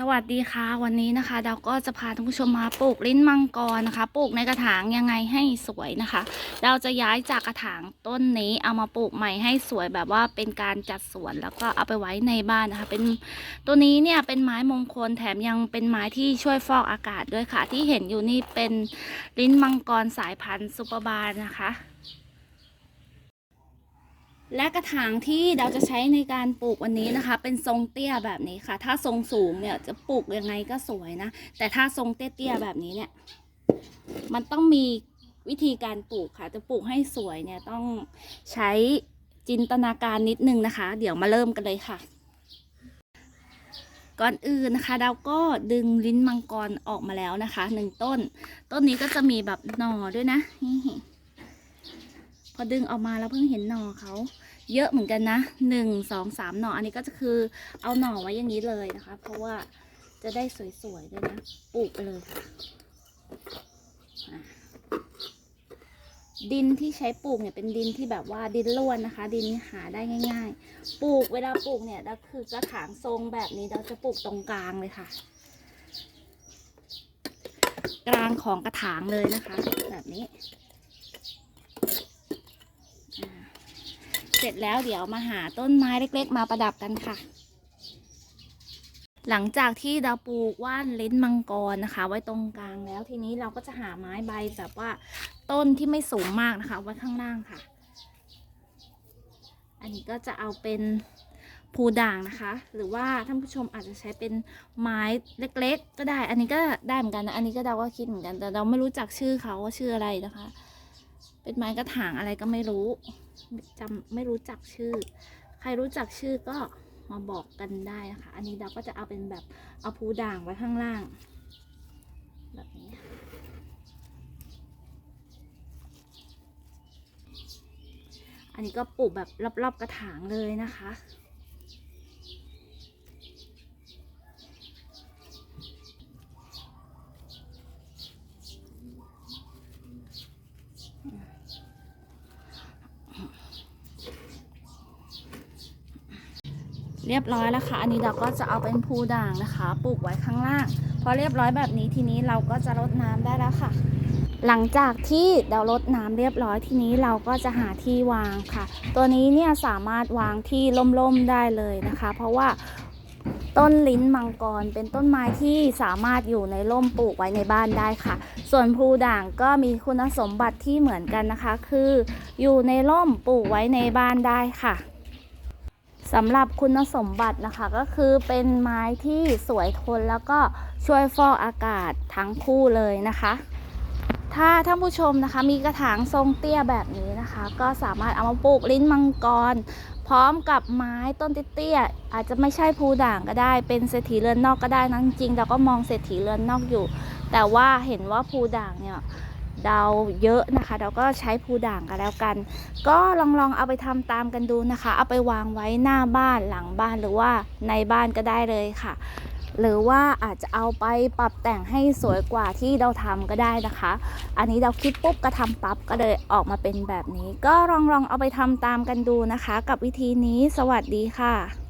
สวัสดีค่ะวันนี้นะคะเราก็จะพาท่านผู้ชมมาปลูกลิ้นมังกรนะคะปลูกในกระถางยังไงให้สวยนะคะ เราจะย้ายจากกระถางต้นนี้เอามาปลูกใหม่ให้สวยแบบว่าเป็นการจัดสวนแล้วก็เอาไปไว้ในบ้านนะคะ เป็นตัวนี้เนี่ยเป็นไม้มงคลแถมยังเป็นไม้ที่ช่วยฟอกอากาศด้วยค่ะ ที่เห็นอยู่นี่เป็นลิ้นมังกรสายพันธุ์ซุปเปอร์บาร์นะคะ และกระถางที่เราจะใช้ในการปลูกวันนี้นะคะ เป็นทรงเตี้ยแบบนี้ค่ะ ถ้าทรงสูงเนี่ยจะปลูกยังไงก็สวยนะ แต่ถ้าทรงเตี้ยๆแบบนี้เนี่ย มันต้องมีวิธีการปลูกค่ะ จะปลูกให้สวยเนี่ยต้องใช้จินตนาการนิดนึงนะคะ เดี๋ยวมาเริ่มกันเลยค่ะ ก่อนอื่นนะคะเราก็ดึงลิ้นมังกรออกมาแล้วนะคะหนึ่งต้น ต้นนี้ก็จะมีแบบหน่อด้วยนะนี่ พอดึงออกมาแล้วเพิ่งเห็นหน่อเขาเยอะเหมือนกันนะหนึ่งสองสามหน่ออันนี้ก็จะคือเอาหน่อไว้อย่างนี้เลยนะคะ เพราะว่าจะได้สวยๆด้วยนะปลูกไปเลยค่ะดินที่ใช้ปลูกเนี่ยเป็นดินที่แบบว่าดินล้วนนะคะ ดินหาได้ง่าย ๆ ปลูกเวลาปลูกเนี่ยเราคือกระถางทรงแบบนี้เราจะปลูกตรงกลางเลยค่ะ กลางของกระถางเลยนะคะ แบบนี้ สร็จแล้วเดี๋ยวมาหาต้นไม้เล็กๆ มาประดับกันค่ะ หลังจากที่เราปลูกว่านลิ้นมังกรนะคะ ไว้ตรงกลางแล้วทีนี้เราก็จะหาไม้ใบแบบว่าต้นที่ไม่สูงมากนะคะ ไว้ข้างล่างค่ะ อันนี้ก็จะเอาเป็นภูด่างนะคะ หรือว่าท่านผู้ชมอาจจะใช้เป็นไม้เล็กๆ ก็ได้ อันนี้ก็ได้เหมือนกันนะ อันนี้ก็เราก็คิดเหมือนกัน แต่เราไม่รู้จักชื่อเขาว่าชื่ออะไรนะคะ เป็นไม้กระถางอะไรก็ไม่รู้ จำไม่รู้จักชื่อ ใครรู้จักชื่อก็มาบอกกันได้นะคะ อันนี้เราก็จะเอาเป็นแบบเอาภูด่างไว้ข้างล่าง แบบนี้อันนี้ก็ปลูกแบบรอบๆกระถางเลยนะคะ เรียบร้อยแล้วค่ะ อันนี้เราก็จะเอาเป็นภูด่างนะคะ ปลูกไว้ข้างล่าง พอเรียบร้อยแบบนี้ทีนี้เราก็จะรดน้ำได้แล้วค่ะ หลังจากที่เรารดน้ำเรียบร้อยทีนี้เราก็จะหาที่วางค่ะ ตัวนี้เนี่ยสามารถวางที่ล่มๆได้เลยนะคะ เพราะว่าต้นลิ้นมังกรเป็นต้นไม้ที่สามารถอยู่ในร่มปลูกไว้ในบ้านได้ค่ะ ส่วนภูด่างก็มีคุณสมบัติที่เหมือนกันนะคะ คือ อยู่ในร่มปลูกไว้ในบ้านได้ค่ะ สำหรับคุณสมบัตินะคะก็คือเป็นไม้ที่สวยทนแล้วก็ช่วยฟอกอากาศทั้งคู่เลยนะคะ ถ้าท่านผู้ชมนะคะมีกระถางทรงเตี้ยแบบนี้นะคะ ก็สามารถเอามาปลูกลิ้นมังกร พร้อมกับไม้ต้นเตี้ยอาจจะไม่ใช่ภูด่างก็ได้ เป็นเศรษฐีเรือนนอกก็ได้นะจริงเราก็มองเศรษฐีเรือนนอกอยู่ แต่ว่าเห็นว่าภูด่างเนี่ย ดาเยอะนะคะ เราก็ใช้ภูด่างกันแล้วกัน ก็ลองลองเอาไปทำตามกันดูนะคะ เอาไปวางไว้หน้าบ้านหลังบ้านหรือว่าในบ้านก็ได้เลยค่ะ หรือว่าอาจจะเอาไปปรับแต่งให้สวยกว่าที่เราทำก็ได้นะคะ อันนี้เราคิดปุ๊บก็ทำปั๊บก็เลยออกมาเป็นแบบนี้ ก็ลองลองเอาไปทำตามกันดูนะคะ กับวิธีนี้สวัสดีค่ะ